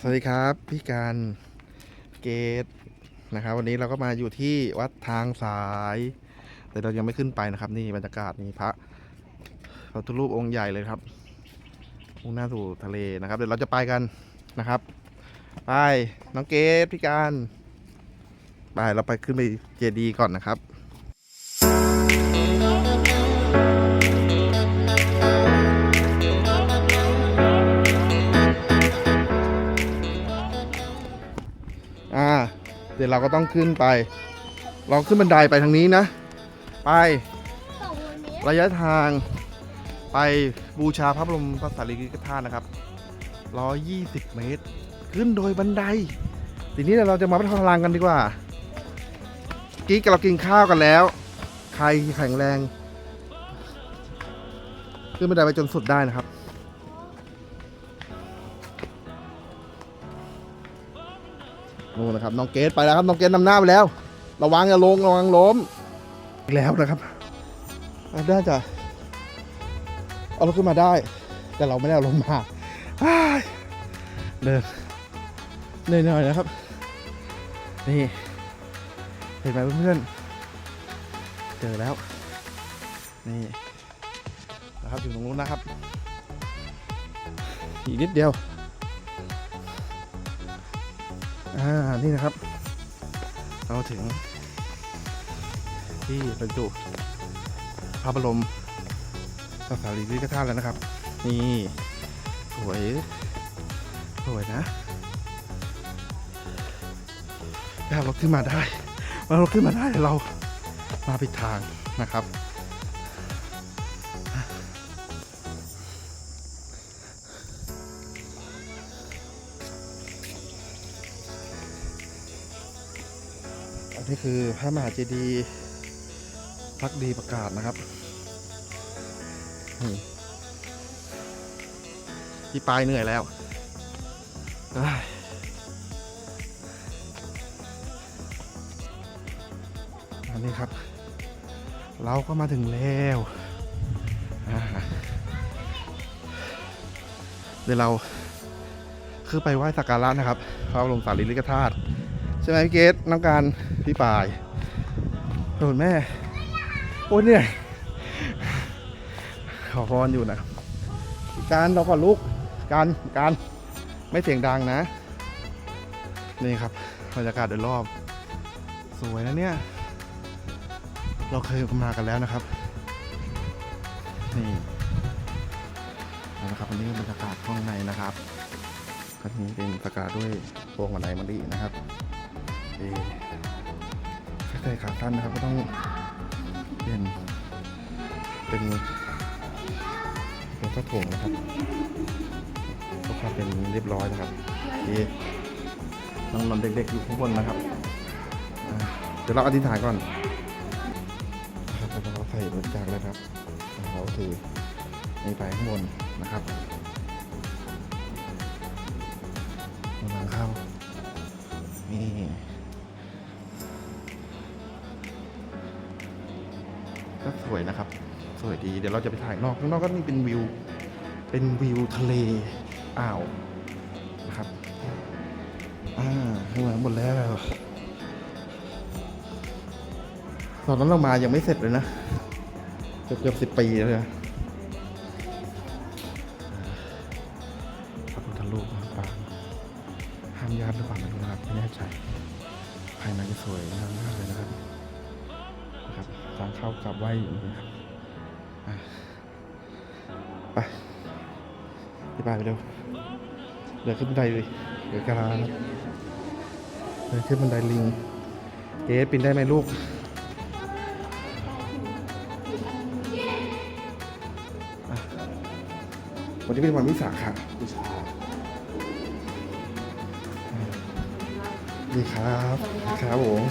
สวัสดีครับพี่การเกตนะครับ วันนี้เราก็มาอยู่ที่วัดทางสาย แต่เรายังไม่ขึ้นไปนะครับ นี่บรรยากาศนี่พระพระพุรูปองค์ใหญ่เลยครับมุ่งหน้าสู่ทะเลนะครับ เดี๋ยวเราจะไปกันนะครับ ไปน้องเกตพี่การไปเราไปขึ้นไปเจดีก่อนนะครับ เดี๋ยวเราก็ต้องขึ้นไป ลองขึ้นบันไดไปทางนี้นะ ไป ระยะทางไปบูชาพระบรมพระสารีริกธาตุนะครับ 120 เมตร ขึ้นโดยบันได ทีนี้เราจะมาพัฒนาพลังกันดีกว่ากิ๊กเรากินข้าวกันแล้ว ใครแข็งแรง ขึ้นบันไดไปจนสุดได้นะครับ นู่นนะครับน้องเกดไปแล้วครับน้องเกดนำหน้าไปแล้ว ระวังอย่าลงระวังล้มอีกแล้วนะครับอะได้จ้ะเอารถขึ้นมาได้ แต่เราไม่ได้เอาลงมาเดินเหนื่อยๆนะครับ นี่เห็นไหมเพื่อนๆเจอแล้ว นี่นะครับอยู่ตรงนู้นนะครับ อีกนิดเดียว อ่า นี่นะครับ เราถึง ที่บรรจุพระบรมพระสารีริกธาตุแล้วนะครับ นี่ สวย สวยนะถ้าเราขึ้นมาได้เราขึ้นมาได้เรามาผิดทางนะครับ นนี้คือพระมหาเจดีย์พักดีประกาศนะครับนี่พี่ปลายเหนื่อยแล้วอันนี้ครับ เราก็มาถึงแล้วเดี๋ยวเราคือไปไหว้สักการะนะครับพระบรมสารีริกธาตุ ใช่ไหมพี่เกดน้องการพี่ปายโดนแม่ โอ้ยเนื่ยขอพรอยู่นะการเราก่อนลูกการการไม่เสียงดังนะ นี่ครับบรรยากาศโดยรอบ สวยนะเนี่ย เราเคยมากันแล้วนะครับ นี่เอาละครับวันนี้บรรยากาศข้างในนะครับก็นี้เป็นประกาศด้วยพวงมาลัยมะลินะครับ เอ่อถ้าใส่ขาสั้นนะครับก็ต้องเปลี่ยนเป็นเป็นผ้าถุงนะครับเพื่อความเป็นเรียบร้อยนะครับเอ่น้องนอนเด็กๆอยู่ข้างบนนะครับเดี๋ยวเราอธิษฐานก่อนนะครับแล้วเราใส่บริจาคแล้วครับเราถือนี่ไปข้างบนนะครับ สวยนะครับ สวยดี เดี๋ยวเราจะไปถ่ายนอกข้างนอกก็มีเป็นวิว เป็นวิวทะเลอ่าวนะครับอ่าข้างหลังหมดแล้ว ตอนนั้นเรามายังไม่เสร็จเลยนะ เกือบเกือบสิบปีแล้วนะพระพุทธรูปปางห้ามญาติหรือเปล่าไม่รู้นะครับไม่แน่ใจภายในจะสวยงามมากเลยนะครับนะครับ ทางเข้ากลับไหว้อยู่นะครับไปที่ไปไปเร็วเดินขึ้นบันไดเลยเดี๋ยวกระลานะเดินขึ้นบันไดลิงเอ๊ปีนได้ไหมลูกวันนี้เป็นวันวิสาขบูชาดีครับ ครับผม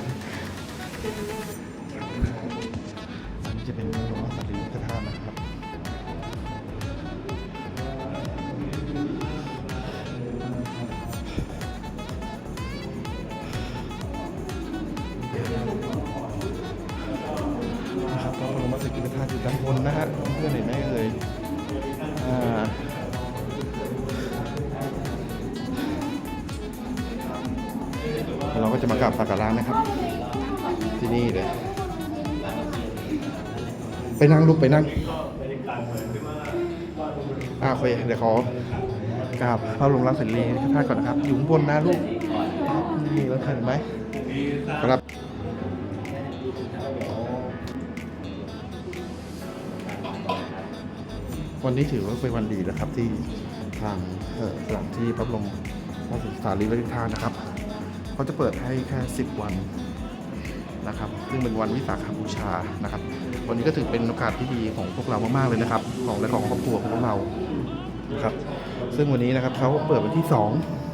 ก็จะมากราบสักการะนะครับ ที่นี่เลยไปนั่งลูกไปนั่งอ่าโอเคเดี๋ยวขอกราบพระบรมราชสีท่านก่อนนะครับ อยู่ข้างบนนะลูกนี่แล้วเห็นไหมครับวันนี้ถือว่าเป็นวันดีนะครับที่ทางสถานที่พระบรมราชสถานีวริธานนะครับ เขาจะเปิดให้แค่ 10 วันนะครับ ซึ่งเป็นวันวิสาขบูชานะครับ วันนี้ก็ถือเป็นโอกาสที่ดีของพวกเรามากๆเลยนะครับ ของและของครอบครัวของพวกเรานะครับ ซึ่งวันนี้นะครับเขาเปิดวันที่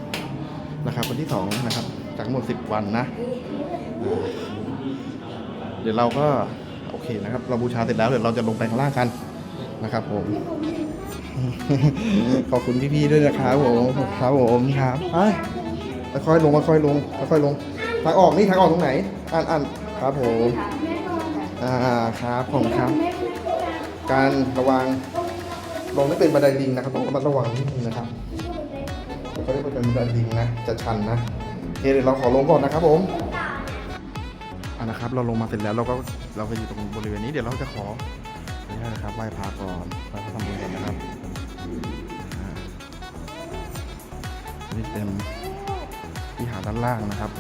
2นะครับ วันที่2นะครับ จากทั้งหมด 10 วันนะ เดี๋ยวเราก็โอเคนะครับ เราบูชาเสร็จแล้วเดี๋ยวเราจะลงไปข้างล่างกันนะครับผมขอบคุณพี่ๆด้วยนะครับผมครับผมครับไป ค่อยๆลงค่อยๆลงค่อยๆลงทางออกนี่ทางออกตรงไหนอ่านอ่านครับผมอ่าครับผมครับ การระวังลงนี่เป็นบันไดลิงนะครับต้องระมัดระวังนิดนึงนะครับเขาเรียกว่าเป็นบันไดลิงนะจะชันนะโอเคเดี๋ยวเราขอลงก่อนนะครับผมอ่านะครับ เราลงมาเสร็จแล้วเราก็เราก็อยู่ตรงบริเวณนี้เดี๋ยวเราจะขออนุญาตนะครับไหว้พระก่อนไหว้พระทำบุญก่อนนะครับอ่าอันนี่เป็น ที่หาด้านล่างนะครับ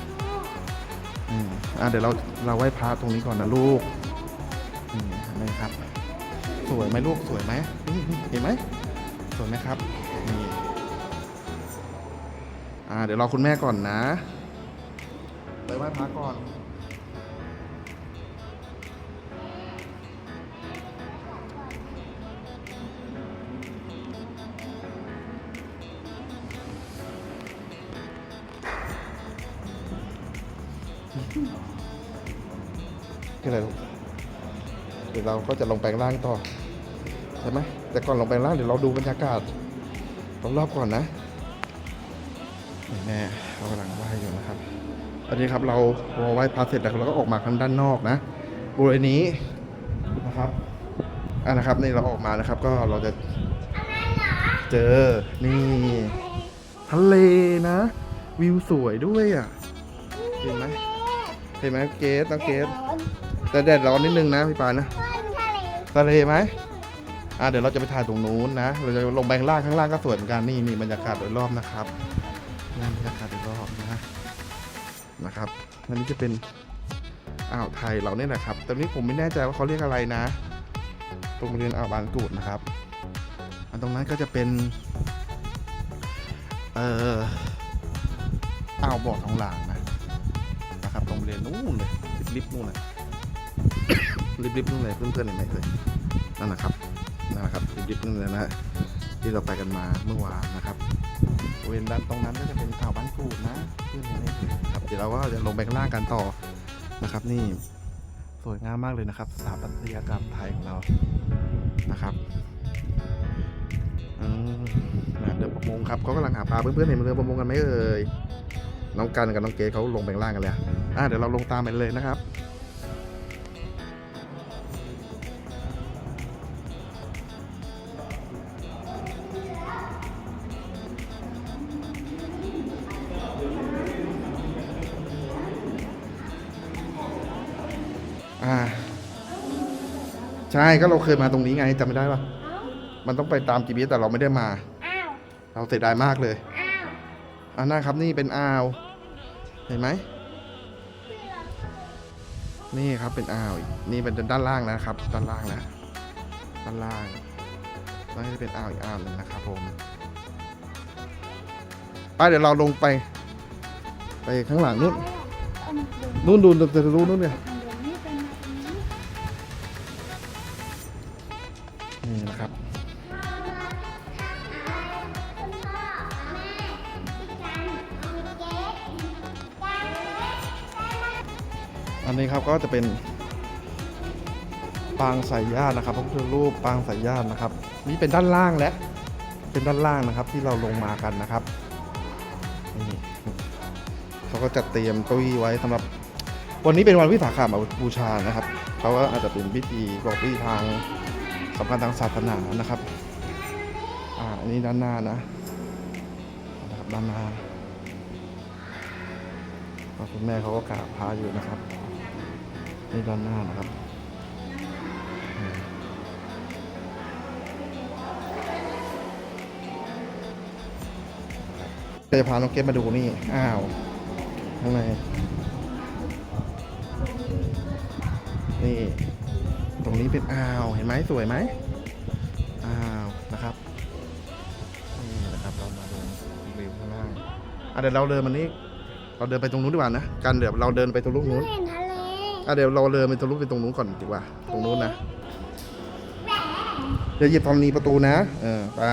อืมอ่าเดี๋ยวเราเราไหว้พระตรงนี้ก่อนนะลูกนี่ครับ สวยไหมลูกสวยไหมนี่นี่เห็นไหมสวยไหมครับนี่อ่าเดี๋ยวรอคุณแม่ก่อนนะไปไหว้พระก่อน ก็เลยลูกเดี๋ยวเราก็จะลงไปข้างล่างต่อ ใช่ไหมแต่ก่อนลงไปข้างล่างเดี๋ยวเราดูบรรยากาศรอบๆก่อนนะแม่เขากำลังไหว้อยู่นะครับตอนนี้ครับเราพอไหว้พระเสร็จแล้วเราก็ออกมาข้างด้านนอกนะบริเวณนี้นะครับอ่านะครับนี่เราออกมานะครับ ก็เราจะเจอนี่ ทะเลนะ วิวสวยด้วยอะเห็นไหม เห็นไหมเกสน้องเกสแต่แดดร้อนนิดนึงนะพี่ปานนะทะเลไหมอ่าเดี๋ยวเราจะไปถ่ายตรงนู้นนะ เราจะลงไปข้างล่างข้างล่างก็สวยเหมือนกันนี่นี่บรรยากาศโดยรอบนะครับนี่บรรยากาศโดยรอบนะนะครับอันนี้จะเป็นอ่าวไทยเราเนี่ยแหละครับแต่นี้ผมไม่แน่ใจว่าเขาเรียกอะไรนะ ตรงบริเวณอ่าวบางกูดนะครับ อันตรงนั้นก็จะเป็นเอ่ออ่าวบ่อทองหลางนะนะค รงบริเวณนู้นเลยลิบๆนู่นเลยริบๆนู่นเลยเพื่อนๆเห็นไหมเอ่ยนั่นนะครับนั่นนะครับริบๆนู่นเลยนะที่เราไปกันมาเมื่อวานนะครับบริเวณด้านตรงนั้นก็จะเป็นอ่าวบ้านกูดนะเพื่อนเห็นไหมเอ่ยครับเดี๋ยวเราก็จะลงไปข้างล่างกันต่อนะครับ นี่สวยงามมากเลยนะครับสถาปัตยกรรมไทยของเรานะครับอืมนะเรือประมงครับเขากำลังหาปลาเพื่อนๆเห็นเรือประมงกันไหมเอ่ยน้องกันกับน้องเกดเขาลงไปล่างกันเลย อะเดี๋ยวเราลงตามไปเลยนะครับอ่าใช่ก็เราเคยมาตรงนี้ไงจำไม่ได้ปะมันต้องไปตาม GPS แต่เราไม่ได้มา อ้าวเราเสียดายมากเลยอ้าว อ่านะครับนี่เป็นอ่าว เห็นไหม นี่ครับเป็นอ่าวอีกนี่เป็นด้านล่างนะครับ ด้านล่างนะด้านล่างนี่เป็นอ่าวอีกอ่าวหนึ่งนะครับผมไปเดี๋ยวเราลงไป ไปข้างหลังนู้นนู้นดูจะรู้นู้นเนี่ย อันนี้ครับก็จะเป็นปางสายญาตินะครับพระพุทธรูปปางสายญาตินะครับ นี่เป็นด้านล่างและ เป็นด้านล่างนะครับที่เราลงมากันนะครับนี่เขาก็จัดเตรียมเก้าอี้ไว้สำหรับ วันนี้เป็นวันวิสาขบูชานะครับเขาก็อาจจะเป็นพิธีบอกพิธีทางสำคัญทางศาสนานะครับอ่าอันนี้ด้านหน้านะนะครับด้านหน้าก็อ่าคุณแม่เขาก็กราบพระอยู่นะครับ ในด้านหน้านะครับจะพาน้องเก็ตมาดูนี่ อ้าว ข้างใน นี่ ตรงนี้เป็นอ่าว เห็นไหมสวยไหมอ่าว นะครับ นี่นะครับ เรามาดูวิวข้างล่างอะเดี๋ยวเราเดินมานี่ เราเดินไปตรงนู้นดีกว่านะ กันเดี๋ยวเราเดินไปตรงนู้นนู้น อะเดี๋ยวเราเดินไปตรงนู้นไปตรงนู้นก่อนดีกว่า ตรงนู้นนะ เดี๋ยวหยิบธรณีประตูนะ เออไป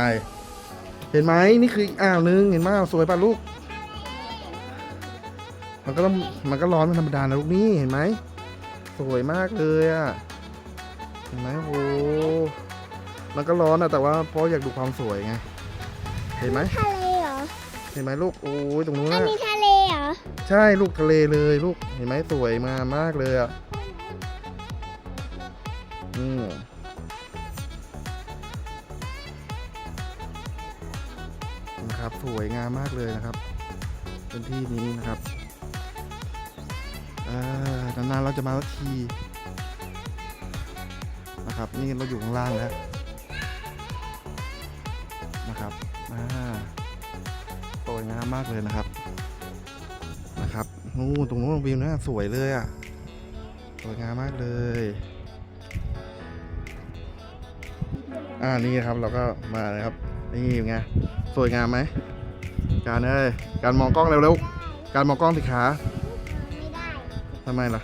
เห็นไหมนี่คืออีกอ่าวนึง เห็นไหมสวยป่ะลูก มันก็ต้องมันก็ร้อนเป็นธรรมดานะลูกนี่เห็นไหม สวยมากเลยอะ เห็นไหมโอ้โหมันก็ร้อนอะแต่ว่าเพราะอยากดูความสวยไง เห็นไหมทะเลเหรอ เห็นไหมลูก โอ้ยตรงนู้นอันอะ นี้ทะ เหรอใช่ลูกทะเลเลยลูกเห็นไหมสวยมามากเลยอะอืมนะครับสวยงามมากเลยนะครับพื้นที่นี้นะครับนานๆเราจะมาสักทีนะครับ นี่เราอยู่ข้างล่างแล้วนะครับสวยงามมากเลยนะครับ นะครับนู่นตรงนู้นวิวนะสวยเลยอะ สวยงามมากเลย อ่านี่ครับเราก็มาเลยครับ นี่ไงสวยงามไหม การเอ้ยการมองกล้องเร็วๆ การมองกล้องสิขาไม่ได้ทำไมล่ะ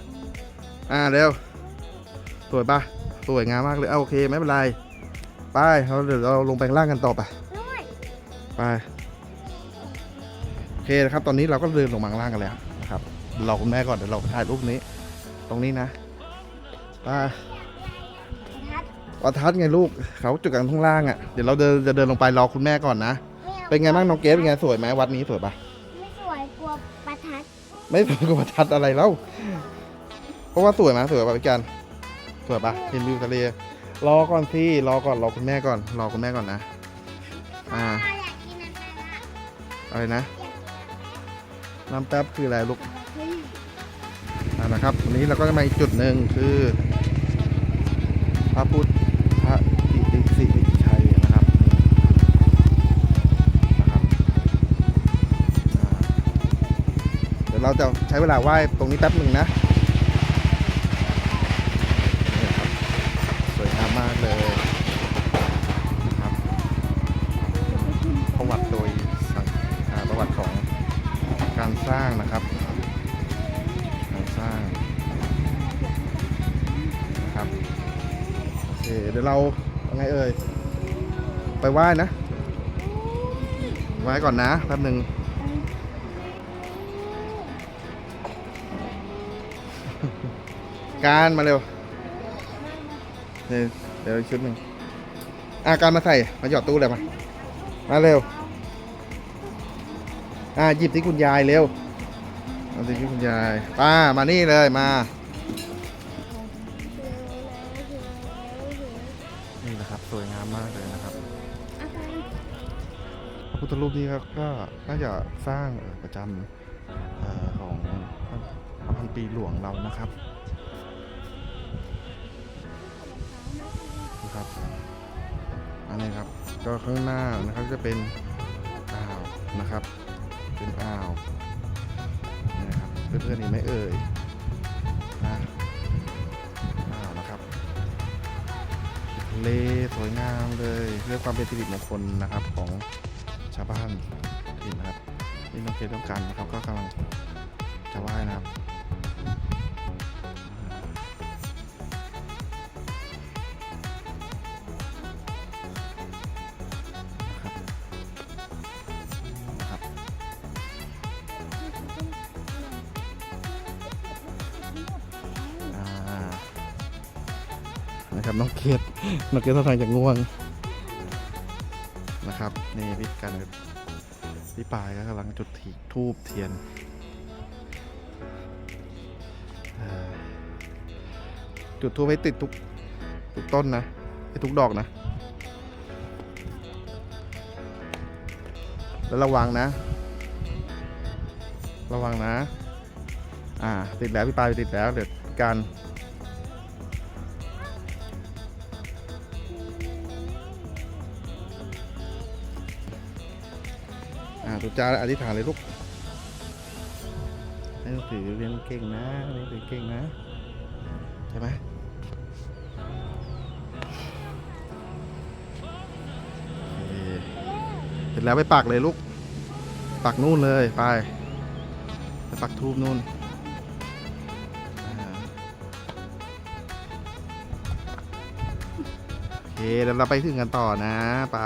อ่าเร็ว สวยปะสวยงามมากเลยเอาโอเคไม่เป็นไร ไปเราเดี๋ยวเราลงไปข้างล่างกันต่อไปนู่นไป โอเคนะครับ ตอนนี้เราก็เดินลงมาข้างล่างกันแล้ว นะครับรอคุณแม่ก่อนเดี๋ยวเราไปถ่ายรูปนี้ ตรงนี้นะไปทัดประทัดไงลูกเขาจุดกันข้างล่างอะเดี๋ยวเราเดินจะเดินลงไปรอคุณแม่ก่อนนะไม่เอาเป็นไงบ้างน้องเกสเป็นไงสวยไหมวัดนี้สวยปะไม่สวยกลัวประทัดไม่สวยกว่าประทัดอะไรแล้วเพราะว่าสวยไหมสวยปะพี่กันสวยปะเห็นวิวทะเลรอก่อนสิรอก่อนรอคุณแม่ก่อนรอคุณแม่ก่อนนะอ่าเราอยากกินอันนั้นอะอะไรนะน้ำแป๊บคืออะไรลูกเฮ้ยอ่า นะครับวันนี้เราก็จะมาอีกจุดหนึ่งคือ พระพุทธพระอิติสิริชัยนะครับนะครับเดี๋ยวเราจะใช้เวลาไหว้ตรงนี้แป๊บหนึ่งนะนี่ครับสวยงามมากเลยนะครับประวัติโดยประวัติของการสร้างนะครับ เดี๋ยวเราเอาไงเอ่ย ไปไหว้นะ ไหว้ก่อนนะแป๊บหนึ่งการมาเร็ว เดี๋ยวชุดหนึ่งอะการมาใส่ มาหยอดตู้เลยมา มาเร็ว อะหยิบที่คุณยายเร็วเอาสิที่คุณยายป้ามานี่เลยมา มมากเลยนะครับเอาไปพระพุทธรูปนี้ก็ก็น่าจะสร้างประจำเอ่อของพระพันปีหลวงเรานะครับนะครับอันนี้ครับก็ข้างหน้านะครับจะเป็นอ่าวนะครับ เป็นอ่าวนี่นะครับเพื่อนๆเห็นไหมเอ่ยนะ ทะเลสวยงามเลยเพื่อความเป็นสิริมงคลนะครับของชาวบ้านถิ่นนะครับนี่น้องเกดต้องการนะครับก็กำลังจะว่ายนะครับนะครับ นะครับน้องเกดน้องเกดท่าทางจะง่วงนะครับนี่พี่กันพี่ปายก็กำลังจุดถีทูบเทียนจุดทูบให้ติดทุกทุกต้นนะให้ทุกดอกนะ แล้วระวังนะ ระวังนะ อ่าติดแล้วพี่ปายติดแล้วเดี๋ยวกัน อุจาอธิษฐานเลยลูกให้หนังสือเรียนเก่งนะเรียนเก่งนะ ใช่ไหมเสร็จแล้วไปปักเลยลูก ปักนู่นเลยไป ไปปักทูบนู่นโอเคเดี๋ยวเราไปถึงกันต่อนะไป